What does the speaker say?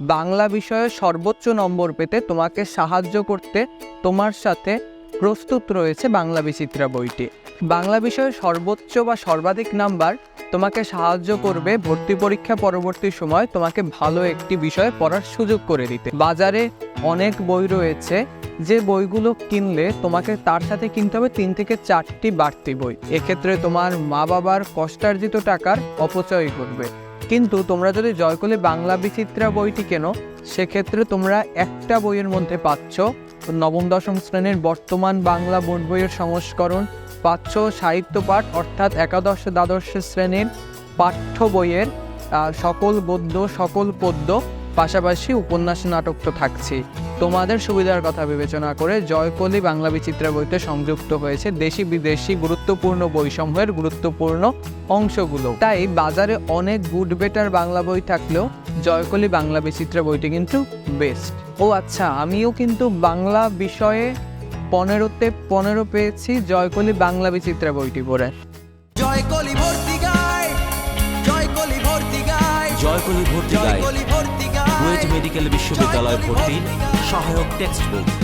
বাংলা বিষয়ে সর্বোচ্চ নম্বর পেতে তোমাকে সাহায্য করতে তোমার সাথে প্রস্তুত রয়েছে বাংলা বিচিত্রা বইটি। বাংলা বিষয়ে সর্বোচ্চ বা সর্বাধিক নাম্বার তোমাকে সাহায্য করবে ভর্তি পরীক্ষা পরবর্তী সময় তোমাকে ভালো একটি বিষয়ে পড়ার সুযোগ করে দিতে। বাজারে অনেক বই রয়েছে, যে বইগুলো কিনলে তোমাকে তার সাথে কিনতে হবে তিন থেকে চারটি বাড়তি বই। এক্ষেত্রে তোমার মা বাবার কষ্টার্জিত টাকার অপচয় করবে কিন্তু তোমরা যদি জয়কলি বাংলা বিচিত্রা বইটি কেনো, সেক্ষেত্রে তোমরা একটা বইয়ের মধ্যে পাচ্ছ নবম দশম শ্রেণির বর্তমান বাংলা বোর্ড বইয়ের সংস্করণ, পাচ্ছ সাহিত্য পাঠ, অর্থাৎ একাদশ দ্বাদশ শ্রেণির পাঠ্য বইয়ের সকল গদ্য, সকল পদ্য, পাশাপাশি উপন্যাস নাটক তো থাকছেই। তোমাদের সুবিধার কথা বিবেচনা করে জয়কলি বাংলা বিচিত্রা বইতে সংযুক্ত হয়েছে দেশি বিদেশি গুরুত্বপূর্ণ বইসমূহের গুরুত্বপূর্ণ অংশগুলো। তাই বাজারে অনেক গুড বেটার বাংলা বই থাকলেও জয়কলি বাংলা বিচিত্রা বইটি কিন্তু বেস্ট ও আচ্ছা আমিও কিন্তু বাংলা বিষয়ে পনেরোতে পনেরো পেয়েছি জয়কলি বাংলা বিচিত্রা বইটি পড়ে। জয়কলি ভর্তি গায় জয় কলি ভর্তি গায় জয়কলি ভর্তি গায়। মেডিকেল বিশ্ববিদ্যালয় ভর্তি সহায়ক টেক্সট বুক